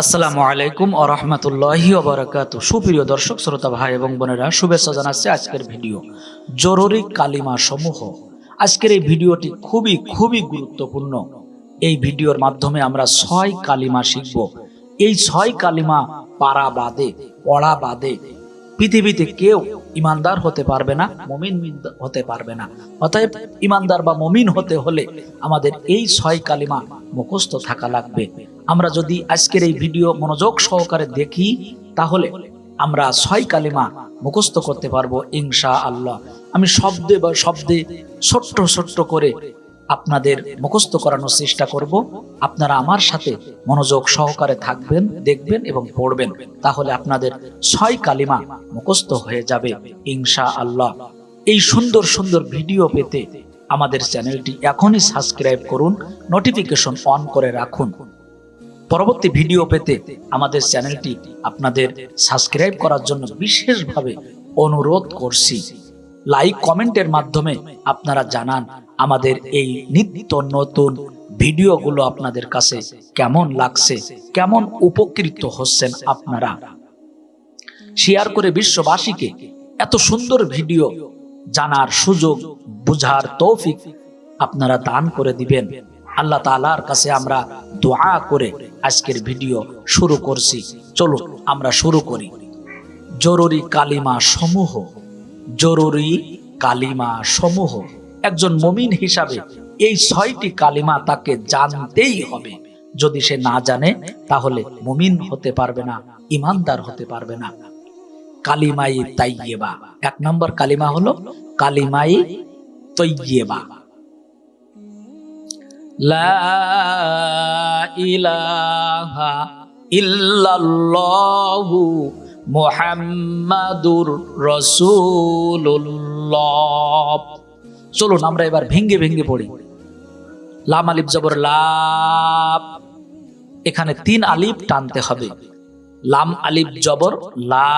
আসসালামু আলাইকুম ও রহমতুল্লাহি ওবরাকাত সুপ্রিয় দর্শক, শ্রোতা ভাই এবং বোনেরা, শুভেচ্ছা জানাচ্ছি আজকের ভিডিও। জরুরি কালিমা সমূহ আজকের এই ভিডিওটি খুবই খুবই গুরুত্বপূর্ণ। এই ভিডিওর মাধ্যমে আমরা ছয় কালিমা শিখব। এই ছয় কালিমা পারা বাদে, পড়া বাদে, পৃথিবীতে কেউ ইমানদার হতে পারবে না, মমিন হতে পারবে না। অতএব ইমানদার বা মমিন হতে হলে আমাদের এই ছয় কালিমা মুখস্থ থাকা লাগবে। আমরা যদি আজকের এই ভিডিও মনোযোগ সহকারে দেখি, তাহলে আমরা ছয় কালিমা মুখস্থ করতে পারব ইনশা আল্লাহ আমি শব্দে বা শব্দে ছোট্ট ছোট্ট করে আপনাদের মুখস্থ করানোর চেষ্টা করব। আপনারা আমার সাথে মনোযোগ সহকারে থাকবেন, দেখবেন এবং পড়বেন। তাহলে আপনাদের ছয় কালিমা মুখস্থ হয়ে যাবে ইনশা আল্লাহ এই সুন্দর সুন্দর ভিডিও পেতে আমাদের চ্যানেলটি এখনই সাবস্ক্রাইব করুন, নোটিফিকেশন অন করে রাখুন। পরবর্তী ভিডিও পেতে আমাদের চ্যানেলটি আপনাদের সাবস্ক্রাইব করার জন্য বিশেষভাবে অনুরোধ করছি। লাইক কমেন্টের মাধ্যমে আপনারা জানান আমাদের এই নিত্য নতুন ভিডিওগুলো আপনাদের কাছে কেমন লাগছে, কেমন উপকৃত হচ্ছেন আপনারা। শেয়ার করে বিশ্ববাসীকে এত সুন্দর ভিডিও জানার সুযোগ, বুঝার তৌফিক আপনারা দান করে দিবেন। আল্লাহ তালার কাছে আমরা দোয়া করে আজকের ভিডিও শুরু করছি। চলো আমরা শুরু করি। জরুরি কালিমা সমূহ, জরুরি কালিমা সমূহ। একজন মমিন হিসাবে এই ছয়টি কালিমা তাকে জানতেই হবে। যদি সে না জানে, তাহলে মুমিন হতে পারবে না, ইমানদার হতে পারবে না। কালিমাই তাইয়েবা এক নম্বর কালিমা হলো কালিমাই তৈয়েবা লা ইলাহা ইল্লাল্লাহু চলুন আমরা এবার ভেঙ্গে ভেঙ্গে পড়ি। লাম আলিফ জবর লাভ এখানে তিন আলিফ টানতে হবে। লাম আলিফ জবর লাভ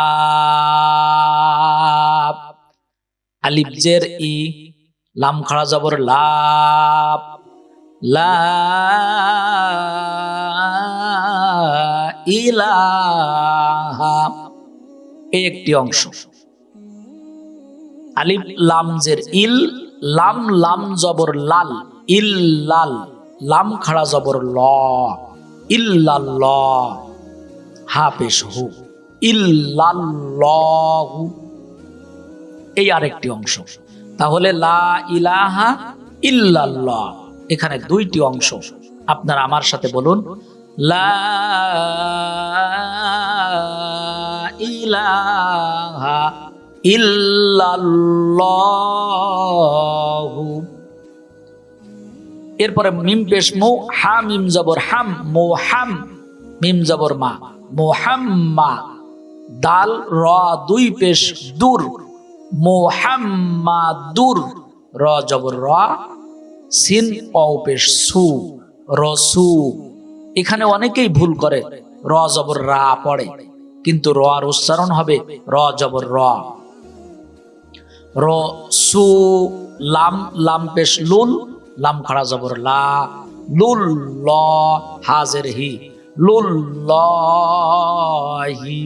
আলিফ জের ই, লাম খাড়া জবর লাভ লা ইলাহা। এই একটি অংশ। আলিফ লাম জের ইল, লাম লাম জবর লাল, ইল লাল, লাম খাড়া জবর ল ইল্লাল্লাহ হা পেশ হু ইল্লাল্লাহু এই আরেকটি অংশ। তাহলে লা ইলাহা ইল্লাল্লাহ। এখানে দুইটি অংশ। আপনারা আমার সাথে বলুন, লা ইলাহা এরপরে মিম পেশ মো, হা মিম জবর হাম, মো হাম, মিম জবর মা মোহাম্মা দাল, র দুই পেশ দূর মোহাম্মাদুর র জবর র সিন অ পেশ সু। রসু এখানে অনেকেই ভুল করে, র জবর রা পড়ে, কিন্তু র আর উচ্চারণ হবে র জবর র। র সু, লাম লাম পেশ লুল, লাম খাড়া জবর লা, লুল ল, হাজের হি, লুল হি।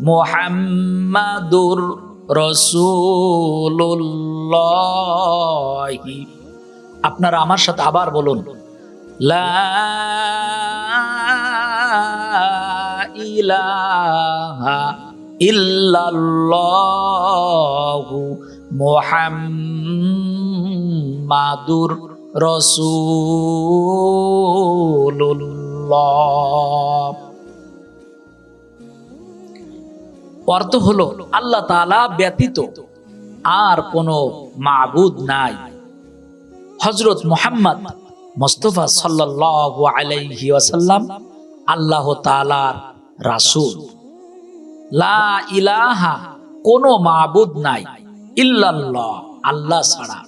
মোহাম্মাদুর রসুল্লাহি আপনারা আমার সাথে আবার বলুন, লা ইলাহা অর্থ হলো, আল্লাহ তালা ব্যতীত আর কোনো মাবুদ নাই। হজরত মোহাম্মদ মোস্তফা সাল্লাল্লাহু আলাইহি ওয়াসাল্লাম আল্লাহ তালার রাসূল। লা ইলাহা কোনো মাবুদ নাই, ইল্লাল্লাহ, আল্লাহ ছাড়া।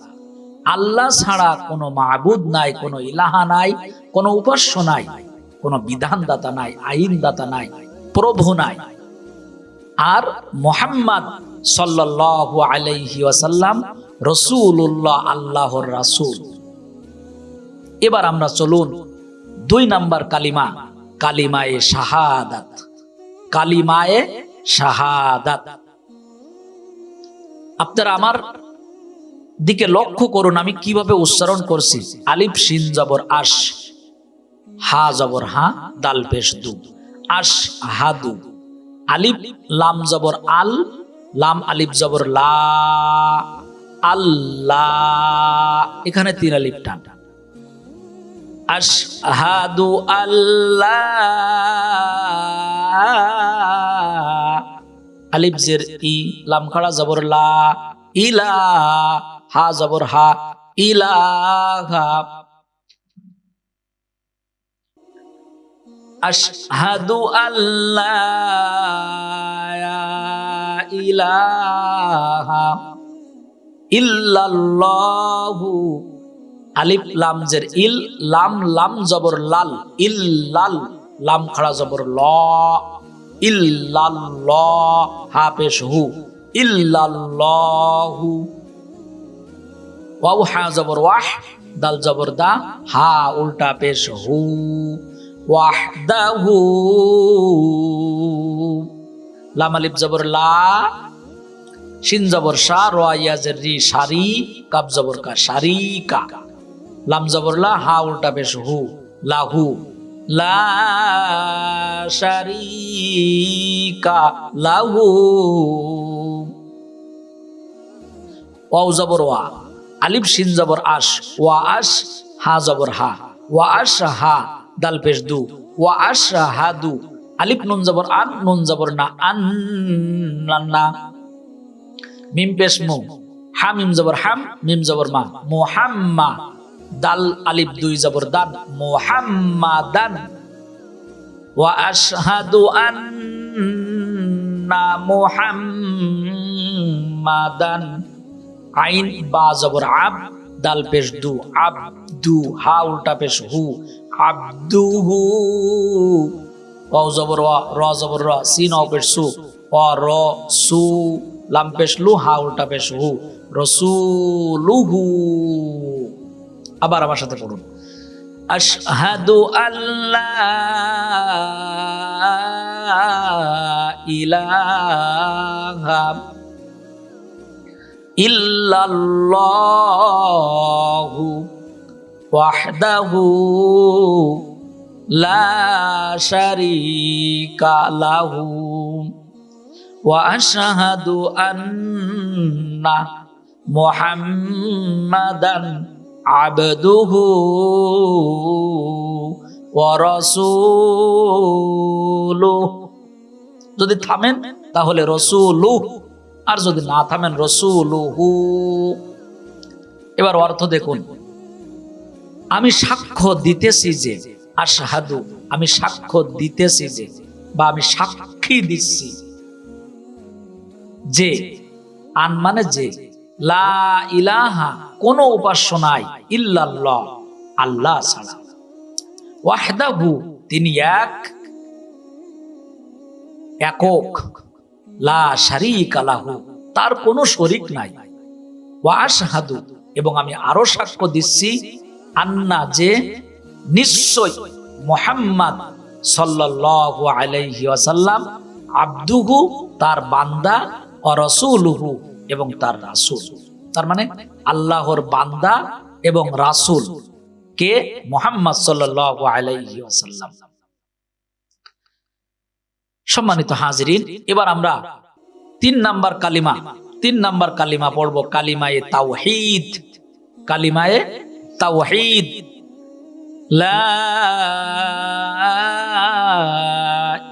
আল্লাহ ছাড়া কোনো মাবুদ নাই, কোনো ইলাহা নাই, কোনো উপাস্য নাই, কোনো বিধানদাতা নাই, আইনদাতা নাই, প্রভু নাই। আর মোহাম্মদ সাল্লাল্লাহু আলাইহি ওয়াসাল্লাম রসুল্লাহ আল্লাহর রাসূল। এবার আমরা চলুন দুই নাম্বার কালিমা, কালিমায়ে শাহাদাত। কালিমায়ে শাহাদাত। আপনারা আমার দিকে লক্ষ্য করুন, আমি কীভাবে উচ্চারণ করছি। আলিফ, সিন জবর আশ, হা জবর হা, দাল পেশ দু। আশ হাদু আলিফ, লাম জবর আল, লাম, আলিফ জবর লা। আল্লাহ। এখানে তিন আলিফ টান। আশহাদু আল্লাহ। আলিফ জের ই, লাম জবর লা ইলা হা জবর হা ইলাহা। আশহাদু আল্লাহ ইলাহা। ইল্লাল্লাহু আলিফ লাম জের ইল লাম লাম জবর লাল ইল লাল লাম খাড়া জবর ল, ইল্লাল্লাহ হা পেশ হু, ইল্লাল্লাহু। ওয়াও হা জবর ওয়াহ, দাল জবর হা উল্টা পেশ হু ওয়াহদাহু লাম আলিফ জবর লা শিন জবর শা রোয়া ইয়াজের রি, সারি কাব জবর কা, সারি কা। লাম জবর লা, হা উল্টা পেশ হু লাহু লা শারিকা লাহু ওয়াও জবর ওয়া। আলিফ, শিন জবর আশ, ওয়া আশ, হা জবর হা। ওয়া আশ, হা, দাল পেশ দু। ওয়া আশ, হা দু। আলিফ, নুন জবর আন, নুন জবর না, আন না। মিম পেশ মু। হা, মিম জবর হাম, মিম জবর মা। মুহাম্মা দাল আলিফ দুই জবর দান। মুহাম্মাদান। ওয়া আশহাদু আন্না মুহাম্মাদান। আইন বা জবর আব, দাল পেশ দু, আব্দু, হা, উল্টা পেশ হু, আব্দুহু। ওয়াও জবর ওয়া, র জবর র সিন অ পেশ সু। অ র, সু। লাম পেশ লু, হা উল্টা পেশ হু। রসুলুহু। আবার আমার সাথে পড়ুন। আশহাদু আল্লাহ ইলাহা ইল্লাল্লাহু ওয়াহদাহু লা শারীকা লাহু। واشهد ان محمدا عبده ورسوله যদি থামেন তাহলে রসুলু আর যদি না থামেন রসুলুহু এবার অর্থ দেখুন আমি সাক্ষ্য দিতেছি যে আশহাদু আমি সাক্ষ্য দিতেছি যে বা আমি সাক্ষী দিচ্ছি যে, আন মানে যে, লা ইলাহা কোন উপাস্য নাই ইল্লাল্লাহ, আল্লাহ ছাড়া। ওয়াহদাহু, তিনি এক, একক, লা শারিকা লাহু, তার শরিক নাই। ওয়াশহাদু এবং আমি আরও সাক্ষ্য দিচ্ছি, আন্না যে, নিশ্চয় মোহাম্মদ সাল্লাল্লাহু আলাইহি ওয়াসাল্লাম আব্দুহু, তার বান্দা অরসুলুহু এবং তার রাসুল। তার মানে আল্লাহর বান্দা এবং রাসুল। কে? মোহাম্মদ আলাইহি সম্মানিত হাজিরিন, এবার আমরা তিন নাম্বার কালিমা, তিন নাম্বার কালিমা পড়ব, কালিমায়ে তাওহীদ। কালিমায়ে তাওহীদ। লা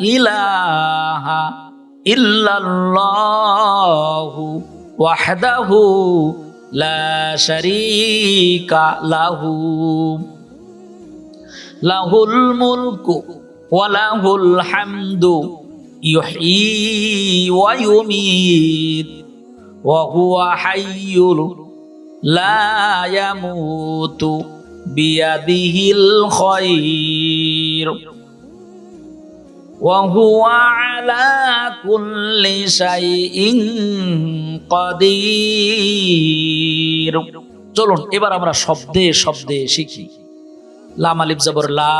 ইলাহা ইল্লাল্লাহু ওয়াহদাহু লা শারীকা লাহু। লাহুল মুলকু ওয়া লাহুল হামদু ইউহয়ী ওয়া ইউমীত ওয়া হুয়া হাইয়ুল লা ইয়ামুতু বিয়াদিহিল খায়র। وهو على كل شيء قدير চলুন এবার আমরা শব্দে শব্দে শিখি লাম আলিফ জবর লা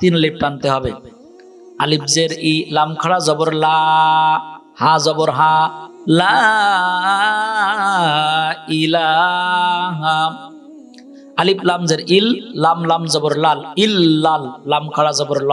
তিন লিপ টানতে হবে আলিফ জের ই লাম খাড়া জবর লা হা জবর হা লা ইলাহা আলিফ লাম জের ইল লাম লাম জবর লাল ইল লাল লাম খাড়া জবর ল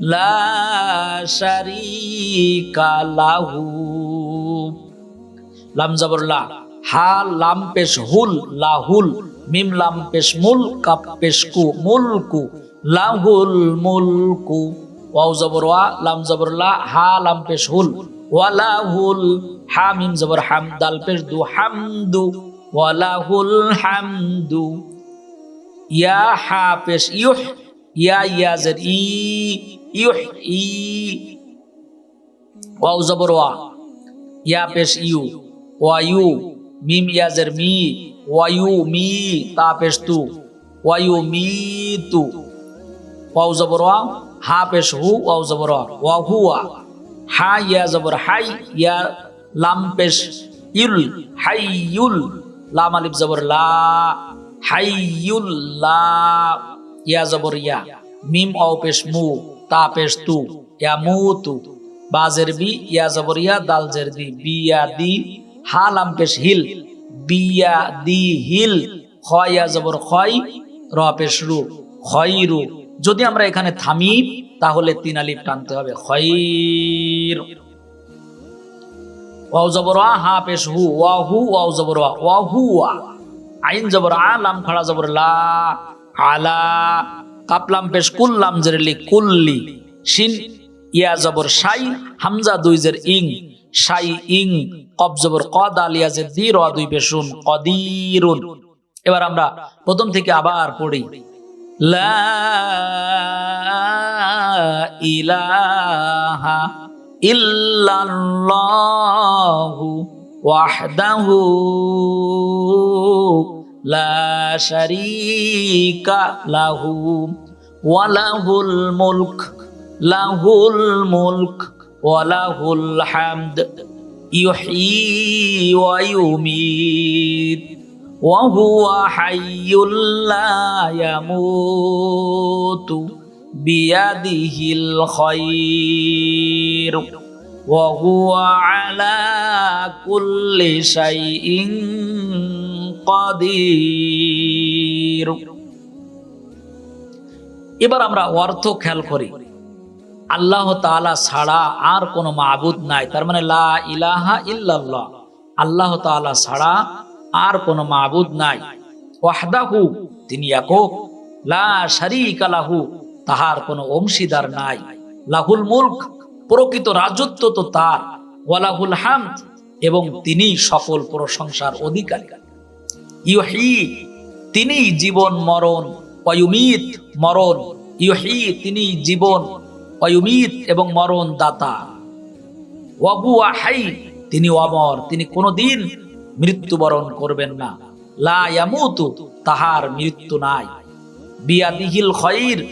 লা শারিকা লাহু। লাম হা, লাম পেশ মিম, লাম মুল, কাপ পেশ কু লাহুল মুলকু। ওয়াও জবর ওয়া হা, লাম পেশ হুল হা, মিম জবর হাম, দাল পেশ দু, হামদু ওয়ালাহুল হামদু। ইয়া হা পেশ ইউহ, ইয়া ইয়া জের ই ইউহ। ওয়াও জবর ইয়া পেশ ইউ। ওয়ায়ু মিম ইয়াজের মি। মি। তা পেশ তু। ওয়ায়ু মি হা পেশ হু। ওয়াও জবর ওয়া। ওয়া হুয়া হা ইয়া জবর হাই। ইয়া পেশ ইউল। হাইয়ুল লাম আলিফ জবর লা। হাইয়ুল লা। ইয়া জবর ইয়া। মিম অ পেশ মু। তা পেশ তু ইয়া মু তু বাজের বি, ইয়া জবর ইয়া দাল জের দি, বিয়া দি হা লাম পেশ হিল, বিয়া দি হিল, খয়া জবর খয়, র পেশ রু খয়রু যদি আমরা এখানে থামি, তাহলে তিন আলিফ টানতে হবে খয়র ওয়াও জবর হা পেশ হু ওয়া হু, ওয়াও জবর ওয়া হু আইন জবর আ, লাম খাড়া জবর লা, আলা। কাপলাম পেশ কুল্লাম জেরলি কুল্লি। শিন, ইয়া জবর শাই, হামজা দুই জের ইং। সাই ইং কব জবর কদ আলিয়া জের দি, র দুই পেশুন কদিরুন। এবার আমরা প্রথম থেকে আবার পড়ি। লা ইলাহা ইল্লাল্লাহু ওয়াহদাহু لا شريك له وله الملك له الملك وله الحمد يحيي ويميت وهو حي لا يموت بيده الخير وهو على كل شيء قدير এবার আমরা অর্থ খেয়াল করি আল্লাহ তাআলা ছাড়া আর কোনো মাবুদ নাই তার মানে লা ইলাহা ইল্লাল্লাহ আল্লাহ তাআলা ছাড়া আর কোনো মাবুদ নাই ওয়াহদাহু তিনি একক লা শারীকা লাহু তাহার কোনো অংশীদার নাই লাহুল মুলক প্রকৃত রাজত্ব তো তার ওয়ালাহুল হামদ এবং তিনি সকল প্রশংসার অধিকারী ইউহি, তিনি জীবন, মরণ, অয়ুমিত, মরণ, ইউহি, তিনি জীবন, অয়ুমিত এবং মরণ দাতা। ওয়াবু হাই তিনি অমর, তিনি কোনোদিন মৃত্যুবরণ করবেন না। লা তাহার মৃত্যু নাই। বিয়াদিহিল খয়র,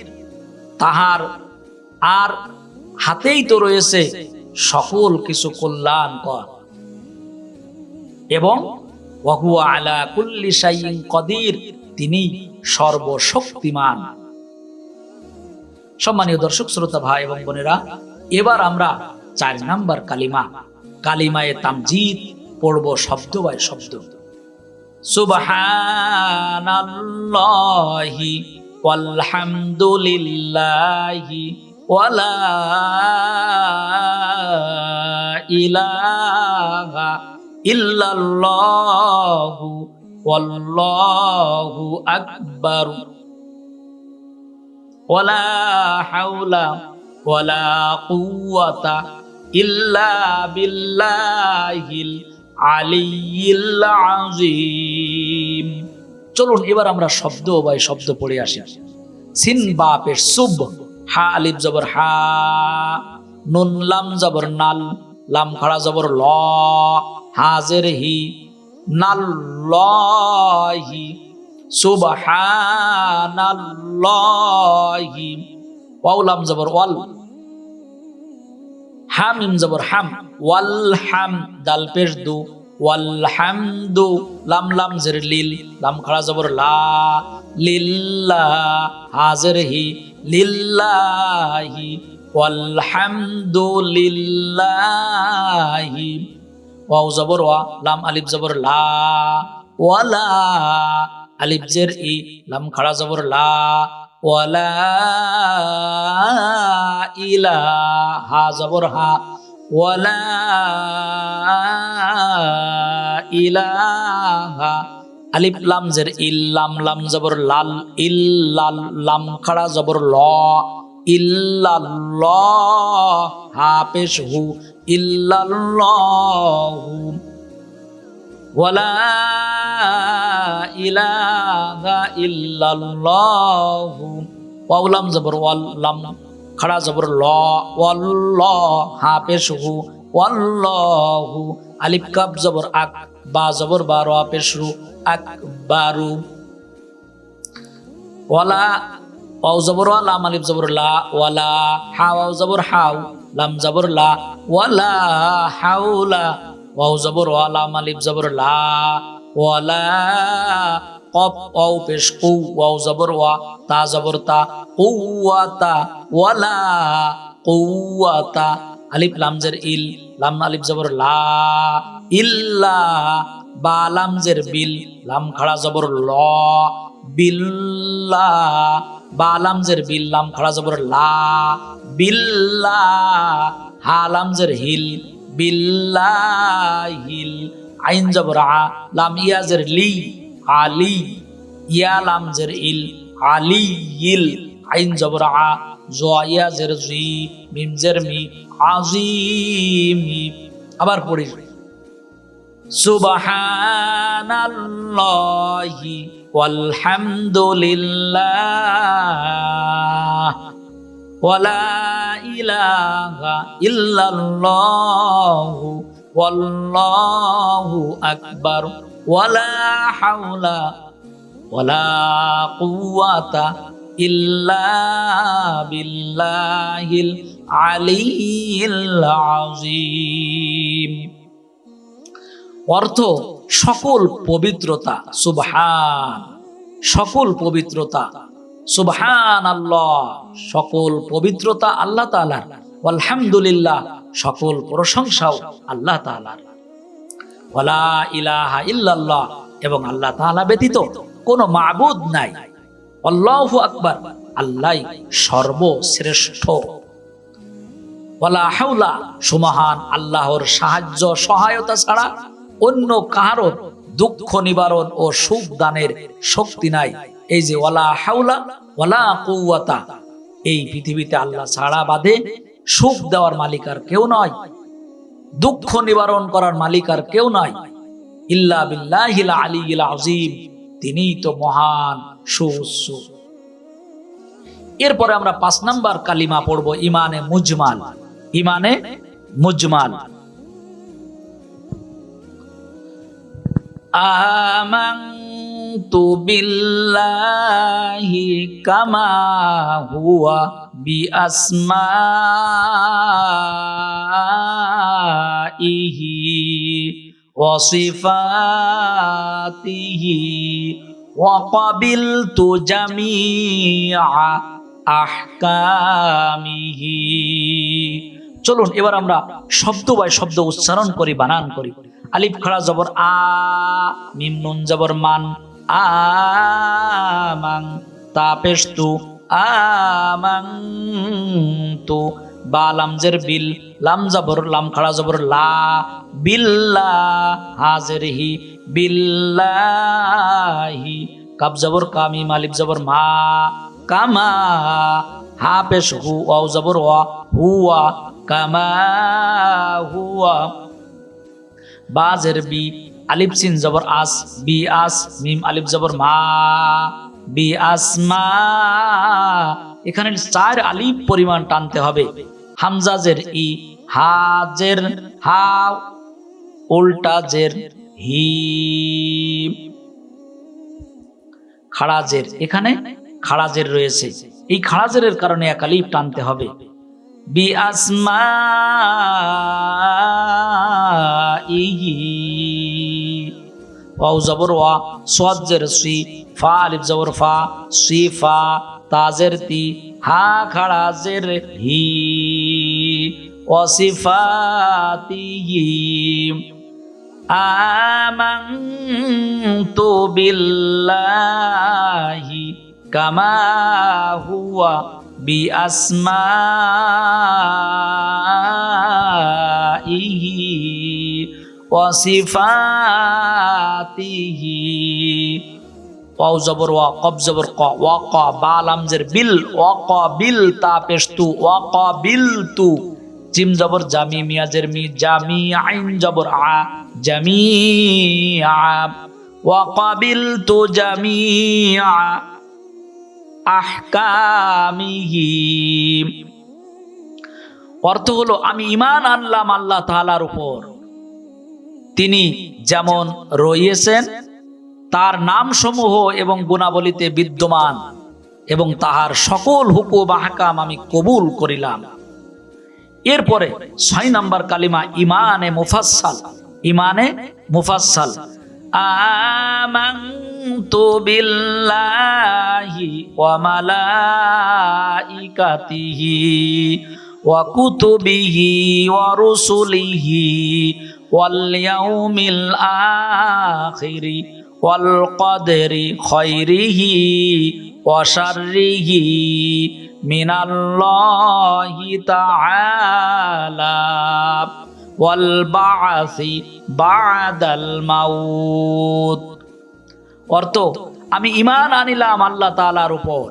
তাহার আর হাতেই তো রয়েছে সকল কিছু কল্যাণকর। এবং ওয়াহুয়া আলা কুল্লি তিনি সর্বশক্তিমান। সম্মানীয় দর্শক, শ্রোতা, ভাই এবং বোনেরা, এবার আমরা চার নাম্বার কালিমা, কালিমায়ে তামজিদ পড়ব শব্দ বাই শব্দ। সুবহানাল্লাহি ওয়ালহামদুলিল্লাহি ওয়ালা ইলাহা ইল্লাল্লাহু ওয়াল্লাহু আকবার। ওয়ালা হাওলা ওয়ালা কুওয়াতা ইল্লা বিল্লাহিল আলিয়িল আযীম। চলুন এবার আমরা শব্দ বাই শব্দ পড়ে আসি। সিন বাপের সুব, হা আলিফ জবর হা, নুন লাম জবর নাল লাম খাড়া জবর ল, হাজের হি নাল লহি সুবহানাল্লাহি ওয়াও লাম জবর ওয়াল হাম মিম জবর হাম ওয়াল হাম দাল পেশ দু ওয়াল হামদু লাম লাম জের লিল, লাম খাড়া জবর লা, লিল্লাহ, হাজের হি, লিল্লাহি ওয়াল হামদু লিল্লাহি ওয়াও জবর, ওয়া, লাম, আলিফ, জবর, লা ওয়ালা আলিফ, জের, ই, লাম, খাড়া, জবর, লা ওয়ালা ইলাহা, জবর, হা। ওয়ালা ইলাহা। আলিফ, লাম, জের ইল্লাম লাম জবর, লাল ইল্লাল লাম, খাড়া, জবর, ল। ইল্লাল্লাহ হা পেশ হু, ইল্লাল্লাহু। ওয়ালা ইলাহা ইল্লাল্লাহু। ওয়াও লাম জবর ওয়াল লাম খাড়া জবর, ল, ওয়াল্লাহ হা পেশ হু, ওয়াল্লাহু। আলিফ কাপ জবর, আক, বা জবর, বা র, পেশ রু আকবারু। ওয়ালা ওয়াও জবর ওয়া, লাম আলিফ জবর লা ওয়ালা হা, ওয়াও জবর হাউ লাম জবর লা ওয়ালা হাউলা ওয়াও জবর ওয়া, লাম আলিফ জবর লা ওয়ালা কফ, ওয়াও পেশ কু, ওয়াও জবর ওয়া, তা জবর তা, কুওয়াতা ওয়ালা কুওয়াতা, আলিফ লাম জের ইল, লাম আলিফ জবর লা, ইল্লা বা লাম জের বিল, লাম খাড়া জবর ল, বিল্লা বা লাম জের বিল লাম খাড়া জবর লা, বিল্লা হা লাম বিল্লা, হিল, আইন জবর আ, লাম ইয়া জের লি, আলি, ইয়া লাম জের ইল, আলি, ইল, আইন জবর আ, জোয়া ইয়া জের জি মিম জের মি। আজিমি আবার পড়ি। সুবহানাল্লাহি walhamdulillah wala ilaha illallah wallahu akbar wala haula wala quwwata illa billahil aliyyil azim অর্থ সকল পবিত্রতা, সুবহান, সকল পবিত্রতা সুবহান আল্লাহ সকল পবিত্রতা আল্লাহ তাআলার আলহামদুলিল্লাহ সকল প্রশংসাও আল্লাহ তাআলার। ওয়ালা ইলাহা ইল্লাল্লাহ, এবং আল্লাহ তাআলা ব্যতীত কোনো মাবুদ নাই। আল্লাহু আকবার আল্লাহ সর্বশ্রেষ্ঠ। ওয়ালা হাওলা সুমহান আল্লাহর সাহায্য, সহায়তা ছাড়া অন্য কারও দুঃখ নিবারণ ও সুখ দানের শক্তি নাই। এই যে ওয়ালা হাউলা ওয়ালা কুওয়াতা। এই পৃথিবীতে আল্লাহ ছাড়া বাদে সুখ দেওয়ার মালিক আর কেউ নয় দুঃখ নিবারণ করার মালিক আর কেউ নয় ইল্লা বিল্লাহিল আলিয়িল আযীম। তিনিই তো মহান, সুউচ্চ। এরপরে আমরা পাঁচ নাম্বার কালিমা পড়ব, ইমানে মুজমাল। ইমানে মুজমাল। آمنت بالله كما هو بأسمائه وصفاته وقبلت جميع أحكامه চলুন এবার আমরা শব্দ বাই শব্দ উচ্চারণ করি বানান করি আলিফ খাড়া জবর আ, মিম নুন জবর মান আমাং তাপেশ তু আমাং তু বা লামজের বিল, লাম জবর, লাম খাড়া জবর লা, বিল্লা হাজের হি বিল্লাহি কাব জবর কামি মালিব জবর মা কামা হা পেশ হু, ওয়াও জবর ওয়া হুয়া কামা হুয়া বাজের বি, আলিফ সিন জবর আস, বি আস, মিম আলিফ জবর মা, বি আসমা এখানে চার আলিফ পরিমাণ টানতে হবে। হামজাজের ই হাজের হা, উল্টা জের হি খাড়াজের এখানে খাড়াজের রয়েছে। এই খাড়াজের কারণে এক আলিফ টানতে হবে। বি আসমা ওয়াও জবর ওয়া, সোয়াদ জের ফা আলিফ জবর ফা, সি ফা তাজের তি, হা খাড়া জের হি। ওয়াসিফাতিহি, আমানতু বিল্লাহি কামা হুয়া বিআসমাইহি ওয়াসিফাতিহি ওয়াও জবর ওয়া, কব জবর ক, ওয়া ক, বা লামজের বিল, ওয়া ক বিল তা পেশতু, ওয়া ক বিল তু। জিম জবর জামি মিয়াজের মি, জামি আইন জবর আ, জামি আ। ওয়া কাবিল তু জামি আ। আহকামিহি। অর্থ হলো, আমি ইমান আনলাম আল্লাহ তাআলার উপর। তিনি যেমন রয়েছেন, তার নাম সমূহ এবং গুণাবলীতে বিদ্যমান এবং তাহার সকল হুকুম আহকাম আমি কবুল করিলাম। এরপরে ছয় নাম্বার কালিমা ইমানে মুফাসাল ইমানে মুফাসাল আমানতু বিল্লাহি। ওয়া মালাইকাতিহি ওয়া কুতুবিহি ওয়া রুসুলিহি ওয়াল ইয়াউমিল আখিরি ওয়াল কদরি খায়রিহি ওয়া শাররিহি মিনাল্লাহি বাআসি বাদাল মাউত অর্থ আমি ইমান আনিলাম আল্লাহ তালার উপর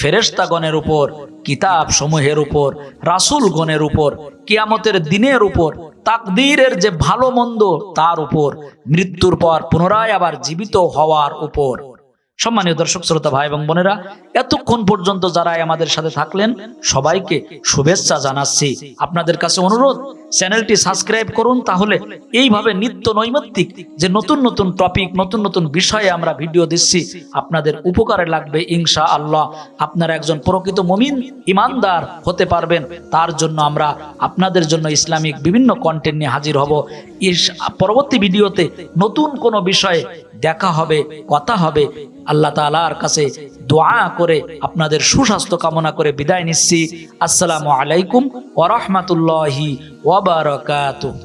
ফেরেস্তাগণের উপর কিতাব সমূহের উপর, রাসুলগণের উপর, কিয়ামতের দিনের উপর, তাকদীরের যে ভালো মন্দ তার উপর, মৃত্যুর পর পুনরায় আবার জীবিত হওয়ার উপর। সম্মানীয় দর্শক, শ্রোতা ভাই এবং বোনেরা, এতক্ষণ পর্যন্ত যারা আমাদের সাথে থাকলেন, সবাইকে শুভেচ্ছা জানাচ্ছি। আপনাদের কাছে অনুরোধ, চ্যানেলটি সাবস্ক্রাইব করুন, তাহলে এইভাবে নিত্য নৈমিত্তিক যে নতুন নতুন টপিক, নতুন নতুন বিষয়ে আমরা ভিডিও দিচ্ছি, আপনাদের উপকারে লাগবে ইনশা আল্লাহ আপনারা একজন প্রকৃত মমিন, ইমানদার হতে পারবেন। তার জন্য আমরা আপনাদের জন্য ইসলামিক বিভিন্ন কন্টেন্ট নিয়ে হাজির হব। ইস- পরবর্তী ভিডিওতে নতুন কোনো বিষয়ে দেখা হবে, কথা হবে। আল্লাহ তালার কাছে দোয়া করে আপনাদের সুস্বাস্থ্য কামনা করে বিদায় নিচ্ছি। আসসালামু আলাইকুম ওরহমতুল্লাহি বারাকাতুহু।